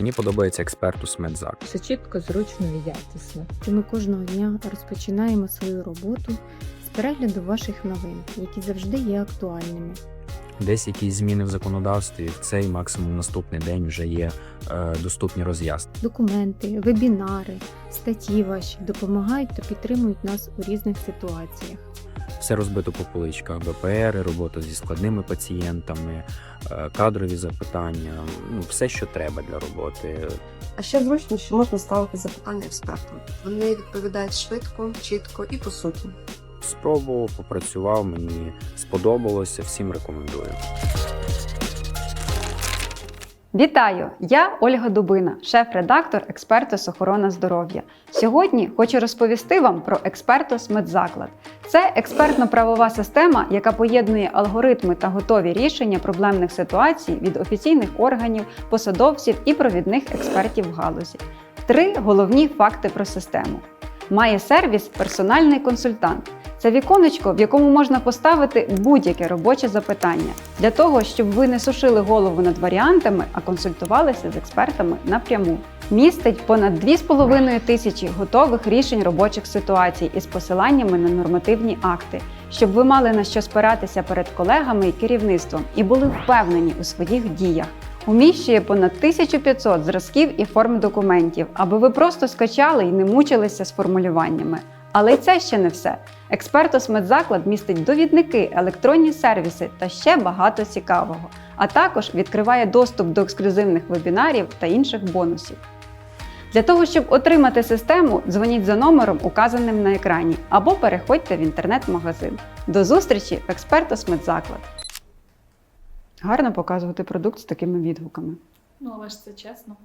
Мені подобається експертус Медзак. Все чітко, зручно і якісно. ми кожного дня розпочинаємо свою роботу з перегляду ваших новин, які завжди є актуальними. Десь якісь зміни в законодавстві, в цей максимум наступний день вже є е, доступні роз'яснення. Документи, вебінари, статті ваші допомагають та підтримують нас у різних ситуаціях. Все розбито по поличках, БПР, робота зі складними пацієнтами, е, кадрові запитання, ну все, що треба для роботи. А ще зручно, що можна ставити запитання експертам. Вони відповідають швидко, чітко і по суті. Спробував, попрацював, мені сподобалося, всім рекомендую. Вітаю! Я Ольга Дубина, шеф-редактор Експертус охорона здоров'я. Сьогодні хочу розповісти вам про Експертус Медзаклад. Це експертно-правова система, яка поєднує алгоритми та готові рішення проблемних ситуацій від офіційних органів, посадовців і провідних експертів в галузі. Три головні факти про систему. Має сервіс персональний консультант. Це віконечко, в якому можна поставити будь-яке робоче запитання для того, щоб ви не сушили голову над варіантами, а консультувалися з експертами напряму. Містить понад 2,5 тисячі готових рішень робочих ситуацій із посиланнями на нормативні акти, щоб ви мали на що спиратися перед колегами і керівництвом і були впевнені у своїх діях. Уміщує понад 1500 зразків і форм документів, аби ви просто скачали і не мучилися з формулюваннями. Але й це ще не все. Експертус Медзаклад містить довідники, електронні сервіси та ще багато цікавого, а також відкриває доступ до ексклюзивних вебінарів та інших бонусів. Для того, щоб отримати систему, дзвоніть за номером, указаним на екрані, або переходьте в інтернет-магазин. До зустрічі в Експертус Медзаклад. Гарно показувати продукт з такими відгуками. Ну, але ж це чесно.